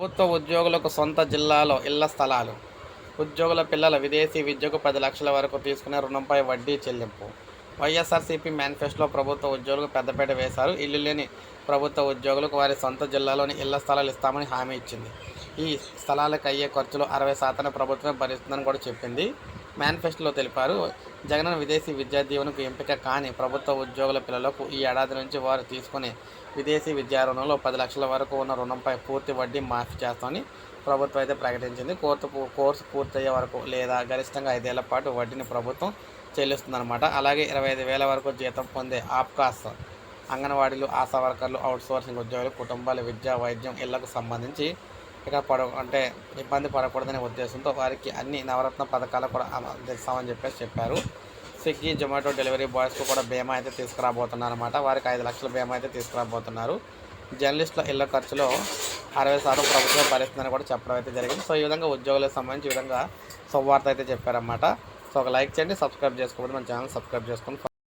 ప్రభుత్వ ఉద్యోగులకు సొంత జిల్లాలో ఇళ్ళ స్థలాలు. ఉద్యోగుల పిల్లల విదేశీ విద్యకు పది లక్షల వరకు తీసుకునే రుణంపై వడ్డీ చెల్లింపు. వైఎస్ఆర్సీపీ మేనిఫెస్టోలో ప్రభుత్వ ఉద్యోగులకు పెద్దపేట వేశారు. ఇల్లు లేని ప్రభుత్వ ఉద్యోగులకు వారి సొంత జిల్లాలోని ఇళ్ళ స్థలాలు ఇస్తామని హామీ ఇచ్చింది. ఈ స్థలాలకు అయ్యే ఖర్చులు అరవై శాతాన్ని ప్రభుత్వమే భరిస్తుందని కూడా చెప్పింది. మేనిఫెస్టోలో తెలిపారు జగన్ విదేశీ విద్యా దీవెనకు ఎంపిక కాని ప్రభుత్వ ఉద్యోగుల పిల్లలకు ఈ ఏడాది నుంచి వారు తీసుకునే విదేశీ విద్యా రుణంలో పది లక్షల వరకు ఉన్న రుణంపై పూర్తి వడ్డీ మాఫీ చేస్తామని ప్రభుత్వం అయితే ప్రకటించింది. కోర్టు కోర్సు పూర్తయ్యే వరకు లేదా గరిష్టంగా ఐదేళ్ళ పాటు వడ్డీని ప్రభుత్వం చెల్లిస్తుందన్నమాట. అలాగే ఇరవై ఐదు వేల వరకు జీతం పొందే ఆప్కాస్ అంగన్వాడీలు ఆశా వర్కర్లు అవుట్సోర్సింగ్ ఉద్యోగులు కుటుంబాల విద్య వైద్యం ఇళ్ళకు సంబంధించి ఇక పడ అంటే ఇబ్బంది పడకూడదనే ఉద్దేశంతో వారికి అన్ని నవరత్న పథకాలు కూడా అందిస్తామని చెప్పేసి చెప్పారు. స్విగ్గీ జొమాటో డెలివరీ బాయ్స్కు కూడా బీమా అయితే తీసుకురాబోతున్నారు అనమాట వారికి ఐదు లక్షల బీమా అయితే తీసుకురాబోతున్నారు. జర్నలిస్టుల ఇళ్ళ ఖర్చులో అరవై శాతం ప్రభుత్వం భరిస్తుందని కూడా చెప్పడం అయితే జరిగింది. సో ఈ విధంగా ఉద్యోగులకు సంబంధించి ఈ విధంగా శుభవార్త అయితే చెప్పారన్నమాట. సో ఒక లైక్ చేయండి సబ్స్క్రైబ్ చేసుకోకపోతే మన ఛానల్ సబ్స్క్రైబ్ చేసుకోండి